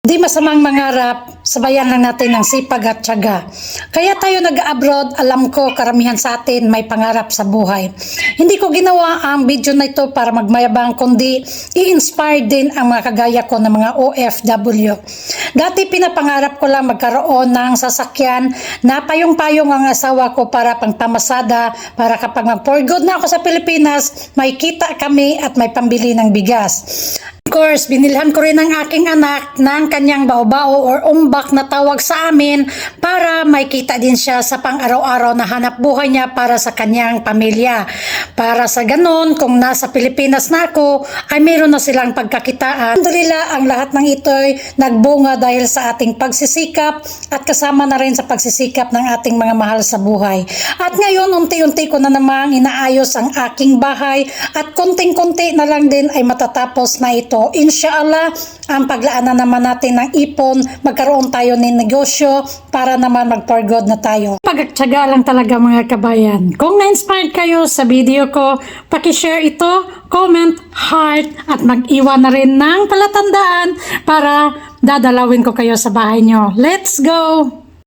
Di masamang mangarap, sabayan lang natin ng sipag at tiyaga. Kaya tayo nag-abroad, alam ko karamihan sa atin may pangarap sa buhay. Hindi ko ginawa ang video na ito para magmayabang, kundi i-inspire din ang mga kagaya ko ng mga OFW. Dati pinapangarap ko lang magkaroon ng sasakyan na payong-payong ang asawa ko para pangpamasada, para kapag mag-for good na ako sa Pilipinas, may kita kami at may pambili ng bigas. Course, binilhan ko rin ang aking anak ng kanyang baobao or umbak na tawag sa amin para may kita din siya sa pang-araw-araw na hanap buhay niya para sa kanyang pamilya. Para sa ganon, kung nasa Pilipinas na ako, ay meron na silang pagkakitaan. Alhamdulillah, ang lahat ng ito'y nagbunga dahil sa ating pagsisikap at kasama na rin sa pagsisikap ng ating mga mahal sa buhay. At ngayon, unti-unti ko na namang inaayos ang aking bahay at konting-konti na lang din ay matatapos na ito. Inshallah, ang paglaanan naman natin ng ipon, magkaroon tayo ng negosyo para naman mag-for good na tayo. Pagtsaga lang talaga mga kabayan. Kung na-inspired kayo sa video ko, pakishare ito, comment, heart, at mag-iwan na rin ng palatandaan para dadalawin ko kayo sa bahay nyo. Let's go!